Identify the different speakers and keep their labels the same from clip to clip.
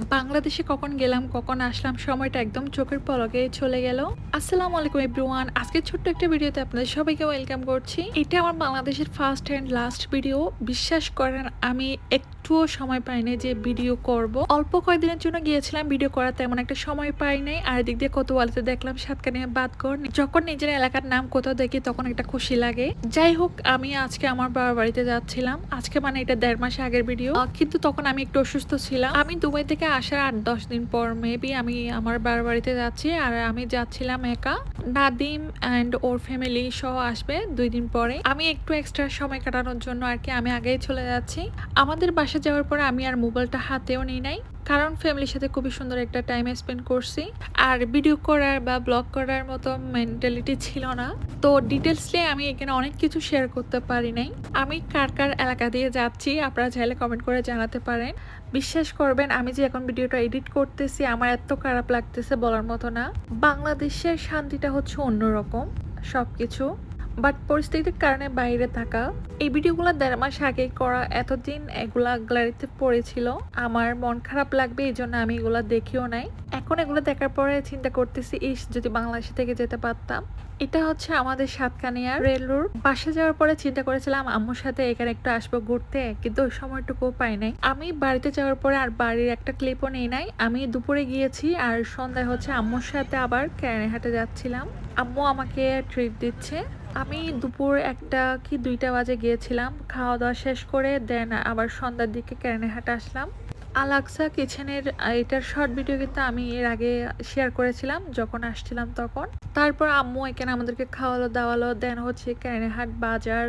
Speaker 1: বাংলাদেশে কখন গেলাম, কখন আসলাম, সময়টা একদম চোখের পলকে চলে গেল। আসসালাম আলাইকুম এভরিওয়ান আজকে ছোট্ট একটা ভিডিওতে আপনাদের সবাইকে ওয়েলকাম করছি। এটা আমার বাংলাদেশের ফার্স্ট অ্যান্ড লাস্ট ভিডিও বিশ্বাস করেন আমি একটুও সময় পাইনি যে ভিডিও করব। অল্প কয়েকদিনের জন্য গিয়েছিলাম, ভিডিও করার তেমন একটা সময় পাই নাই আর এদিক দিয়ে কত ওয়ালিতে দেখলাম বাদ কর যখন নিজের এলাকার নাম কোথাও দেখি তখন একটা খুশি লাগে। যাই হোক, আমি আজকে আমার বাবার বাড়িতে যাচ্ছিলাম। আজকে মানে এটা দেড় মাস আগের ভিডিও। কিন্তু তখন আমি একটু অসুস্থ ছিলাম। আমি দুবাই থেকে আসার আট দশ দিন পর মেবি আমি আমার বাবার বাড়িতে যাচ্ছি আর আমি যাচ্ছিলাম একা। নাদিম অ্যান্ড ওর ফ্যামিলি সহ আসবে দুই দিন পরে। আমি একটু এক্সট্রা সময় কাটানোর জন্য আর কি আমি আগেই চলে যাচ্ছি। আমাদের বাসা যাওয়ার পরে আমি আর মোবাইলটা হাতেও নিই নাই, কারণ ফ্যামিলির সাথে খুবই সুন্দর একটা টাইম স্পেন্ড করছি। আর ভিডিও করার বা ব্লগ করার মতো মেন্টালিটি ছিল না। তো ডিটেলসলি আমি এখানে অনেক কিছু শেয়ার করতে পারি নাই। আমি কার কার এলাকা দিয়ে যাচ্ছি, আপনারা চাইলে কমেন্ট করে জানাতে পারেন। বিশ্বাস করবেন, আমি যে এখন ভিডিওটা এডিট করতেছি, আমার এত খারাপ লাগতেছে বলার মতো না। বাংলাদেশের শান্তিটা হচ্ছে অন্যরকম সব কিছু বাট পরিস্থিতির কারণে বাইরে থাকা। এই ভিডিওগুলো দেড় মাস আগে করা এতদিন এগুলা গ্যালারিতে পড়েছিল। আমার মন খারাপ লাগবে এই জন্য আমি এগুলা দেখিও নাই। এখন এগুলো দেখার পরে চিন্তা করতেছি, ইস, যদি বাংলাদেশ থেকে যেতে পারতাম। এটা হচ্ছে আমাদের সাতকানিয়ার রেল রোড বাসে যাওয়ার পরে চিন্তা করেছিলাম, আম্মুর সাথে এখানে একটু আসব ঘুরতে, কিন্তু ওই সময়টুকু পাই নাই। আমি বাড়িতে যাওয়ার পরে আর বাড়ির একটা ক্লিপও নেই নাই। আমি দুপুরে গিয়েছি আর সন্ধ্যায় হচ্ছে আম্মুর সাথে আবার হাটে যাচ্ছিলাম। আম্মু আমাকে ট্রিট দিচ্ছে। আমি দুপুর একটা কি দুইটা বাজে গিয়েছিলাম খাওয়া দাওয়া শেষ করে দেন আবার সন্ধ্যার দিকে হাটে আসলাম। আলাক্সা কিচেনের এটার শর্ট ভিডিও কিন্তু আমি এর আগে শেয়ার করেছিলাম, যখন আসছিলাম তখন। তারপর আম্মু এখানে আমাদেরকে খাওয়ালো, দাওয়ালো, দেন হচ্ছে হাট বাজার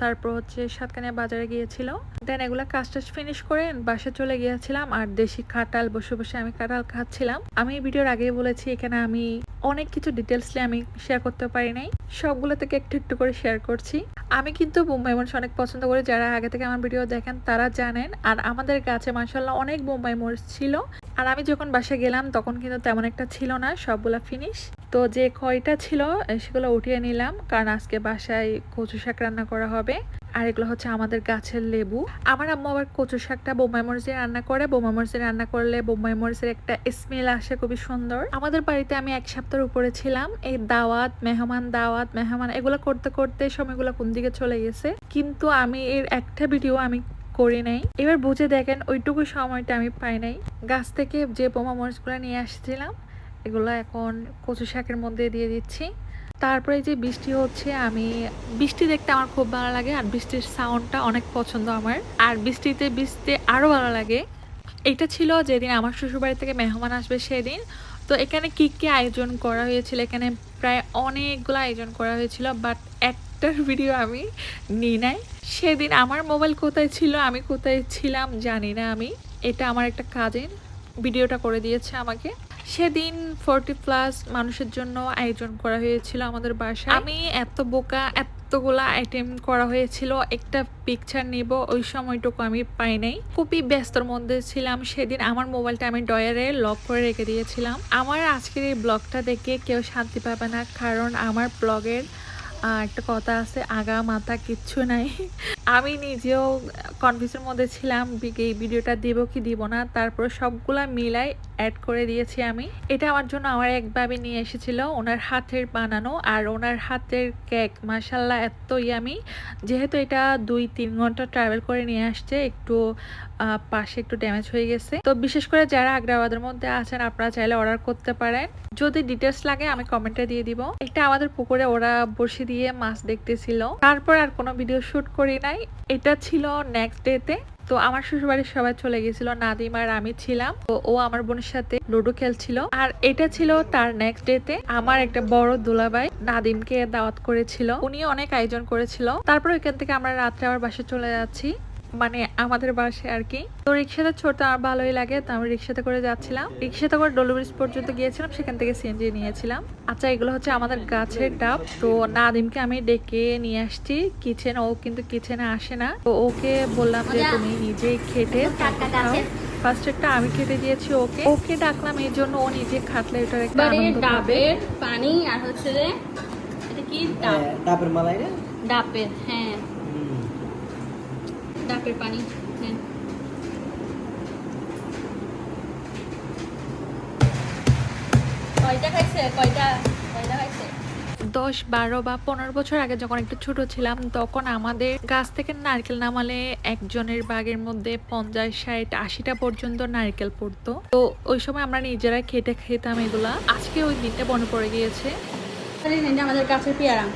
Speaker 1: তারপর হচ্ছে সাতকানিয়া বাজারে গিয়েছিল। দেন এগুলা কাজ টাজ ফিনিশ করে বাসা চলে গিয়েছিলাম, আর দেশি খাটাল বসে বসে আমি কাঁঠাল খাচ্ছিলাম। আমি ভিডিওর আগেই বলেছি, এখানে আমি অনেক কিছু ডিটেলসলি আমি শেয়ার করতে পারি নাই। সবগুলো থেকে একটু একটু করে শেয়ার করছি। আমি কিন্তু বোম্বাই মরিচ অনেক পছন্দ করি, যারা আগে থেকে আমার ভিডিও দেখেন তারা জানেন। আর আমাদের গাছে মাসাল্লাহ অনেক বোম্বাই মরিচ ছিল। আর আমি যখন বাসা গেলাম তখন কিন্তু তেমন একটা ছিল না, সবগুলা ফিনিশ তো যে কয়টা ছিল সেগুলো উঠিয়ে নিলাম। কারণ আজকে বাসায় কচু শাক রান্না করা হবে। আর এগুলো হচ্ছে আমাদের গাছের লেবু। আমার আম্মু আবার কচু শাকটা বোম্বাই মরিচ রান্না করে। বোম্বাই মরিচ রান্না করলে বোম্বাই মরিচের একটা স্মেল আসে খুবই সুন্দর। আমাদের বাড়িতে আমি এক সপ্তাহের উপরে ছিলাম। এই দাওয়াত, মেহমান দাওয়াত, মেহমান, এগুলো করতে করতে সময়গুলো কোন দিকে চলে গেছে? কিন্তু আমি এর একটা ভিডিও আমি করি নাই। এবার বুঝে দেখেন ওইটুকু সময়টা আমি পাই নাই। গাছ থেকে যে বোমা মরিচগুলো নিয়ে আসছিলাম, এগুলো এখন কচু শাকের মধ্যে দিয়ে দিচ্ছি। তারপরে যে বৃষ্টি হচ্ছে, আমি বৃষ্টি দেখতে আমার খুব ভালো লাগে আর বৃষ্টির সাউন্ডটা অনেক পছন্দ আমার। আর বৃষ্টিতে বৃষ্টিতে আরও ভালো লাগে। এটা ছিল যেদিন আমার শ্বশুরবাড়ি থেকে মেহমান আসবে সেদিন। তো এখানে কী কী আয়োজন করা হয়েছিল? এখানে প্রায় অনেকগুলো আয়োজন করা হয়েছিল বাট একটার ভিডিও আমি নিই নাই। সেদিন আমার মোবাইল কোথায় ছিল, আমি কোথায় ছিলাম জানি না আমি। এটা আমার একটা কাজিন ভিডিওটা করে দিয়েছে আমাকে। সেদিন ফোরটি প্লাস মানুষের জন্য আয়োজন করা হয়েছিল আমাদের বাসায়। আমি এত বোকা, এতগুলা আইটেম করা হয়েছিল, একটা পিকচার নিব, ওই সময়টুকু আমি পাই নাই। খুবই ব্যস্তর মধ্যে ছিলাম সেদিন, আমার মোবাইলটা আমি ডয়ারে লক করে রেখে দিয়েছিলাম। আমার আজকের এই ব্লগটা দেখে কেউ শান্তি পাবে না, কারণ আমার ব্লগের একটা কথা আছে আগা মাথা কিচ্ছু নাই। আমি নিজেও কনফিউজের মধ্যে ছিলাম এই ভিডিওটা দিব কি দিব না। তারপর সবগুলা মিলাই অ্যাড করে দিয়েছি আমি। এটা আমার জন্য আমার এক ভাবি নিয়ে এসেছিল। ওনার হাতের বানানো আর ওনার হাতের কেক মাসাল্লাহ এত ইয়ামি যেহেতু এটা দুই তিন ঘণ্টা ট্রাভেল করে নিয়ে আসছে, একটু পাশে একটু ড্যামেজ হয়ে গেছে। তো বিশেষ করে যারা আগ্রাবাদের মধ্যে আছেন, আপনারা চাইলে অর্ডার করতে পারেন। যদি ডিটেলস লাগে, আমি কমেন্টে দিয়ে দিব। এটা আমাদের পুকুরে ওরা বসে দিয়ে মাছ দেখতেছিল। তারপর আর কোনো ভিডিও শুট করি নাই এটা ছিল নেক্সট ডেতে তো আমার শ্বশুরবাড়ির সবাই চলে গেছিল, নাদিম আর আমি ছিলাম। তো ও আমার বোনের সাথে লুডো খেলছিল। আর এটা ছিল তার নেক্সট ডেতে আমার একটা বড় দুলাবাই নাদিমকে দাওয়াত করেছিল। উনি অনেক আয়োজন করেছিল। তারপর ওইখান থেকে আমরা রাত্রে আবার বাসে চলে যাচ্ছি। মানে আমাদের বাসে আর কি। তো রিক্সাতে ছোটতে আমার ভালোই লাগে তো আমি রিক্সাতে করে যাচ্ছিলাম। রিক্সাতে করে ডলুব্রিজ পর্যন্ত গিয়েছিলাম সেখান থেকে সিএনজি নিয়েছিলাম। আচ্ছা এগুলো হচ্ছে আমাদের গাছের ডাব। তো নাদিমকে আমি ডেকে নিয়ে আসছি কিচেন ও কিন্তু কিচেনে আসে না। তো ওকে বললাম যে তুমি নিজেই খেটে ফার্স্ট একটা আমি খেতে দিয়েছি ওকে। ওকে ডাকলাম এই জন্য ও নিজে খাটলে এটার একটা আনন্দ পাবে।
Speaker 2: ডাবের পানি আর হচ্ছে যে এটা কি? ডাব
Speaker 3: হ্যাঁ, ডাবের মালাই রে
Speaker 2: ডাবের হ্যাঁ। ডাবের পানি নেন কয়টা খাইছে? কয়টা
Speaker 1: দশ বারো বা পনেরো বছর আগে যখন একটু ছোট ছিলাম তখন আমাদের গাছ থেকে নারকেল নামালে একজনের বাগের মধ্যে পঞ্চাশ ষাট আশিটা পর্যন্ত নারকেল পড়তো। তো ওই সময় আমরা নিজেরা খেটে খেতাম এগুলা। আজকে ওই দিনটা মনে পড়ে গিয়েছে।
Speaker 2: আমাদের গাছের পেয়ারা।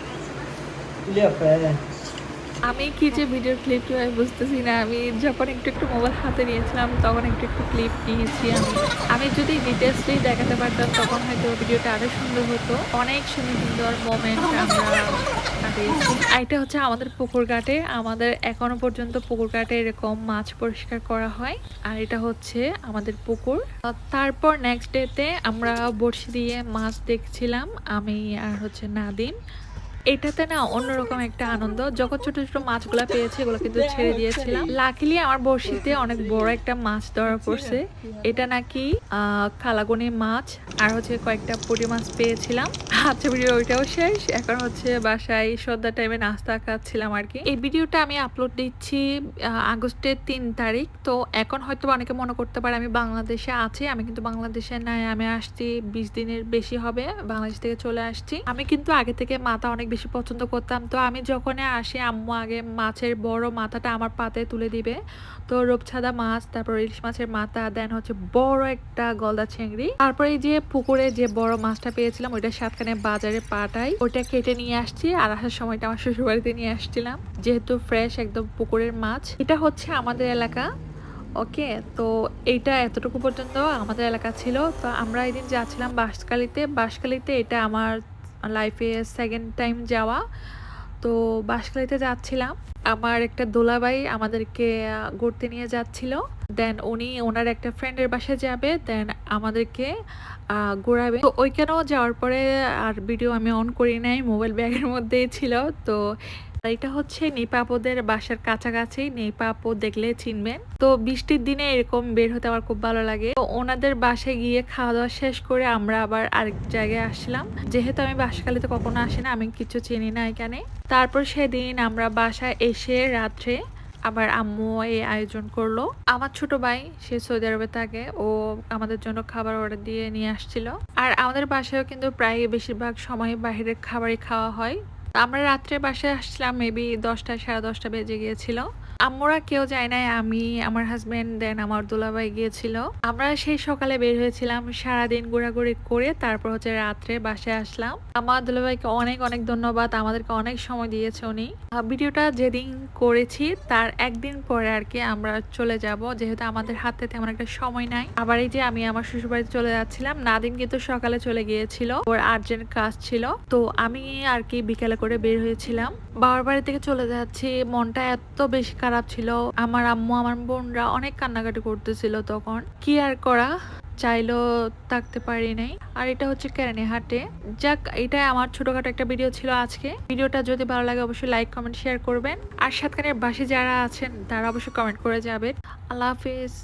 Speaker 1: আমি কি যে ভিডিও ক্লিপ কীভাবে বুঝতেছি না। আমি যখন একটু একটু মোবাইল হাতে নিয়েছিলাম, তখন একটু একটু ক্লিপ নিয়েছি আমি। আমি যদি ডিটেলসলি দেখাতে পারতাম, তখন হয়তো ভিডিওটা আরও সুন্দর হতো। অনেক সুন্দর সুন্দর মোমেন্ট আমরা এটা হচ্ছে আমাদের পুকুর ঘাটে। আমাদের এখনও পর্যন্ত পুকুর ঘাটে এরকম মাছ পরিষ্কার করা হয়। আর এটা হচ্ছে আমাদের পুকুর। তারপর নেক্সট ডেতে আমরা বড়শি দিয়ে মাছ দেখছিলাম, আমি আর হচ্ছে নাদিম। এটাতে না অন্যরকম একটা আনন্দ। যখন ছোট ছোট মাছগুলো পেয়েছে এগুলো কিন্তু ছেড়ে দিয়েছিলাম। লাকিলি আমার বড়শিতে অনেক বড় একটা মাছ ধরা পড়ছে। এটা নাকি আহ, কালাগনি মাছ আর হচ্ছে কয়েকটা পুঁটি মাছ পেয়েছিলাম। আচ্ছা ভিডিও ওইটাও শেষ। এখন হচ্ছে বাসায় সন্ধ্যা টাইমে নাস্তা খাচ্ছিলাম আর কি। এই ভিডিওটা আমি আপলোড দিচ্ছি আগস্টের তিন তারিখ। তো এখন হয়তো অনেকে মনে করতে পারে আমি বাংলাদেশে আছি। আমি কিন্তু বাংলাদেশে নাই। আমি আসছি বিশ দিনের বেশি হবে। বাংলাদেশ থেকে চলে আসছি। আমি কিন্তু আগে থেকে মাথা অনেক বেশি পছন্দ করতাম। তো আমি যখন আসি, আম্মু আগে মাছের বড় মাথাটা আমার পাতে তুলে দিবে। তো রূপছাদা মাছ, তারপর ইলিশ মাছের মাথা দেন হচ্ছে বড় একটা গলদা চিংড়ি। তারপরে যে পুকুরে যে বড় মাছটা পেয়েছিলাম, ওইটা সাতখানে বাজারে পাঠাই। ওইটা কেটে নিয়ে আসছি আর আসার সময়টা আমার শ্বশুরবাড়িতে নিয়ে আসছিলাম। যেহেতু ফ্রেশ একদম পুকুরের মাছ। এটা হচ্ছে আমাদের এলাকা ওকে তো এইটা এতটুকু পর্যন্ত আমাদের এলাকা ছিল। তো আমরা এদিন যাচ্ছিলাম বাঁশখালীতে। বাঁশখালীতে এটা আমার লাইফে সেকেন্ড টাইম যাওয়া। তো বাসকালিতে যাচ্ছিলাম। আমার একটা দোলাবাই আমাদেরকে ঘুরতে নিয়ে যাচ্ছিল। দেন উনি ওনার একটা ফ্রেন্ডের বাসায় যাবে দেন আমাদেরকে ঘোরাবে। তো ওইখানেও যাওয়ার পরে আর ভিডিও আমি অন করি নাই মোবাইল ব্যাগের মধ্যেই ছিল। তো এটা হচ্ছে নিপাপদের বাসার কাছাকাছি। নিপাপো দেখলে চিনবেন। তো বৃষ্টির দিনে এরকম বের হতে আমার খুব ভালো লাগে। তো ওনাদের বাসায় গিয়ে খাওয়া দাওয়া শেষ করে আমরা আবার আরেক জায়গায় আসলাম। যেহেতু আমি বাসকালিতে কখনো আসি না, আমি কিছু চিনি না এখানে। তারপর সেদিন আমরা বাসায় এসে রাত্রে আবার আম্মু এই আয়োজন করল। আমার ছোট ভাই, সে সৌদি আরবে থাকে, ও আমাদের জন্য খাবার অর্ডার দিয়ে নিয়ে আসছিল। আর আমাদের বাসায়ও কিন্তু প্রায় বেশিরভাগ সময় বাইরের খাবারই খাওয়া হয়। আমরা রাত্রে বাসায় আসছিলাম মেবি দশটা সাড়ে দশটা বেজে গিয়েছিল। আমরা কেউ যায় নাই, আমি, আমার হাজবেন্ড দেন আমার দুলাভাই গিয়েছিল। আমরা সেই সকালে বের হয়েছিলাম, সারাদিন ঘোরাঘুরি করে তারপর হচ্ছে রাত্রে বাসায় আসলাম। আমার দুলাভাইকে অনেক অনেক ধন্যবাদ, আমাদেরকে অনেক সময় দিয়েছে উনি। ভিডিওটা যেদিন করেছি, তার একদিন পরে আর কি আমরা চলে যাব, যেহেতু আমাদের হাতে তেমন একটা সময় নাই। আবার এই যে আমি আমার শ্বশুরবাড়িতে চলে যাচ্ছিলাম, নাদিম কিন্তু সকালে চলে গিয়েছিল, ওর আর্জেন্ট কাজ ছিল। তো আমি আর কি বিকেলে করে বের হয়েছিলাম। বাবার বাড়ি থেকে চলে যাচ্ছি, মনটা এত বেশি খারাপ ছিল। আমার আম্মু, আমার বোনরা অনেক কান্নাকাটি করতেছিল তখন। কি আর করা? চাইলেও থাকতে পারি নাই। আর এটা হচ্ছে কেরানি হাটে যাক এটা আমার ছোটখাটো একটা ভিডিও ছিল আজকে। ভিডিওটা যদি ভালো লাগে, অবশ্যই লাইক কমেন্ট শেয়ার করবেন। আর সাতখানের বাসে যারা আছেন, তারা অবশ্যই কমেন্ট করে যাবেন। আল্লাহ হাফিজ।